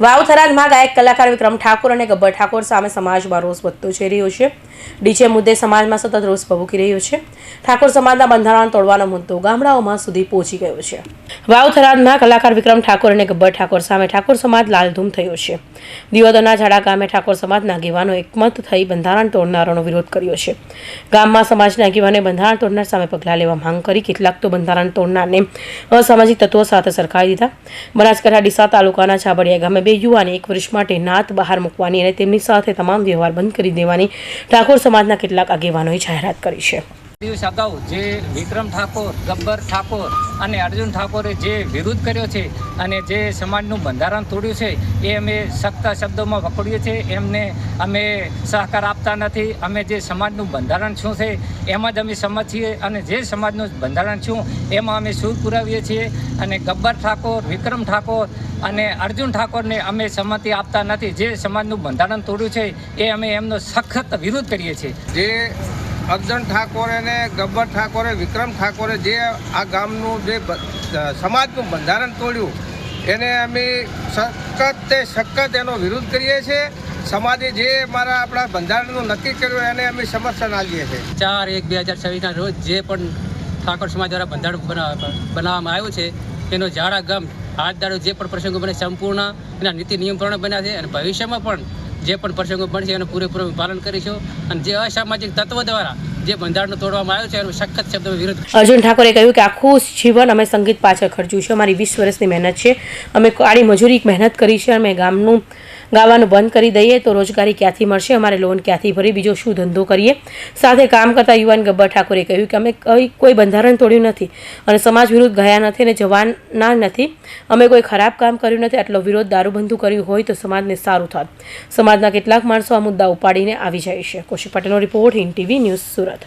વાવ થરાદમાં ગાયક કલાકાર વિક્રમ ઠાકોર અને ગબ્બર ઠાકોર સામે સમાજમાં રોષ વધતો જઈ રહ્યો છે. ડીજે મુદ્દે સમાજમાં સતત રોષ ભભૂકી રહ્યો છે. ઠાકોર સમાજના બંધારણ તોડવાનો મુદ્દો ગામડાઓમાં સુધી પહોંચી ગયો છે. વાવ થરાદમાં કલાકાર વિક્રમ ઠાકોર અને ગબ્બર ઠાકોર સામે ઠાકોર સમાજ લાલધૂમ થયો છે. દિયોદરના ઝાડા ગામે ઠાકોર સમાજના આગેવાનો એકમત થઈ બંધારણ તોડનારોનો વિરોધ કર્યો છે. ગામમાં સમાજના આગેવાને બંધારણ તોડનાર સામે પગલાં લેવા માંગ કરી કેટલાક તો બંધારણ તોડનારને અસામાજિક તત્વો સાથે સરખાવી દીધા. બનાસકાંઠા ડીસા તાલુકાના છાબડિયા ગામે બે યુવાને એક વર્ષ માટે નાત બહાર મૂકવાની અને તેમની સાથે તમામ વ્યવહાર બંધ કરી દેવાની ઠાકોર સમાજના કેટલાક આગેવાનોએ જાહેરાત કરી છે. દિવસ અગાઉ જે વિક્રમ ઠાકોર, ગબ્બર ઠાકોર અને અર્જુન ઠાકોરે જે વિરોધ કર્યો છે અને જે સમાજનું બંધારણ તોડ્યું છે, એ અમે સખ્ત શબ્દોમાં વખોડીએ છીએ. એમને અમે સહકાર આપતા નથી. અમે જે સમાજનું બંધારણ શું છે, એમાં જ અમે સમજ છીએ અને જે સમાજનું બંધારણ શું, એમાં અમે સૂર પુરાવીએ છીએ. અને ગબ્બર ઠાકોર, વિક્રમ ઠાકોર અને અર્જુન ઠાકોરને અમે સંમતિ આપતા નથી. જે સમાજનું બંધારણ તોડ્યું છે, એ અમે એમનો સખત વિરોધ કરીએ છીએ. જે અર્જન ઠાકોરે અને ગબ્બર ઠાકોરે, વિક્રમ ઠાકોરે જે આ ગામનું જે સમાજનું બંધારણ તોડ્યું, એને અમે સખત તે સખત એનો વિરોધ કરીએ છીએ. સમાજે જે મારા આપણા બંધારણનું નક્કી કર્યું એને અમે સમર્થન આપીએ છીએ. ચાર એક બે હજાર છવ્વીસના રોજ જે પણ ઠાકોર સમાજ દ્વારા બંધારણ બના- બનાવવામાં આવ્યું છે, એનો જાડા ગામ હાથ દાડો જે પણ પ્રસંગો બને, સંપૂર્ણ એના નીતિ નિયમ પ્રમાણે બન્યા છે અને ભવિષ્યમાં પણ જે પણ પ્રસંગો બનશે એનું પૂરેપૂરું પાલન કરીશું. અને જે અસામાજિક તત્વો દ્વારા જે બંધારણ તોડવામાં આવ્યું છે, એનો સખત શબ્દ વિરોધ અર્જુન ઠાકોરે કહ્યું કે આખું જીવન અમે સંગીત પાછળ ખર્ચ્યું છે. અમારી વીસ વર્ષની મહેનત છે. અમે કાળી મજૂરી મહેનત કરી છે અમે ગામનું ગાવાનું બંધ કરી દઈએ તો રોજગારી ક્યાંથી મળશે? અમારે લોન ક્યાંથી ભરી બીજો શું ધંધો કરીએ? સાથે કામ કરતા યુવાન ગબ્બર ઠાકોરે કહ્યું કે અમે કઈ, કોઈ બંધારણ તોડ્યું નથી અને સમાજ વિરુદ્ધ ગયા નથી અને જવાના નથી. અમે કોઈ ખરાબ કામ કર્યું નથી. આટલો વિરોધ દારૂબંધુ કર્યું હોય તો સમાજને સારું થાત સમાજના કેટલાક માણસો આ મુદ્દા ઉપાડીને આવી જાય છે. કૌશિક પટેલનો report in TV news Surat.